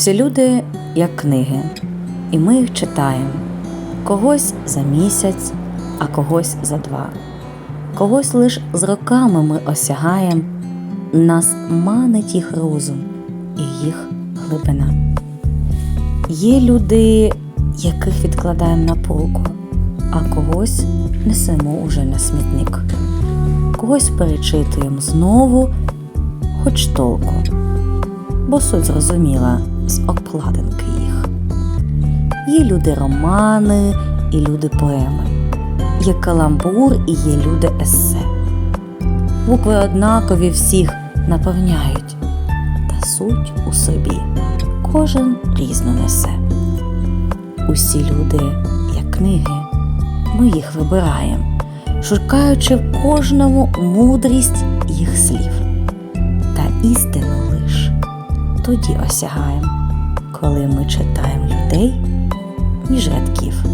Всі люди як книги, і ми їх читаємо когось за місяць, а когось за два. Когось лиш з роками ми осягаємо, нас манить їх розум і їх глибина. Є люди, яких відкладаємо на полку, а когось несемо уже на смітник. Когось перечитуємо знову, хоч толку, бо суть зрозуміла з обкладинки їх. Є люди романи і люди поеми, є каламбур і є люди есе. Букви однакові всіх наповняють, та суть у собі кожен різно несе. Усі люди, як книги, ми їх вибираємо, шукаючи в кожному мудрість їх слів. Та істину тоді осягаємо, коли ми читаємо людей і рядків.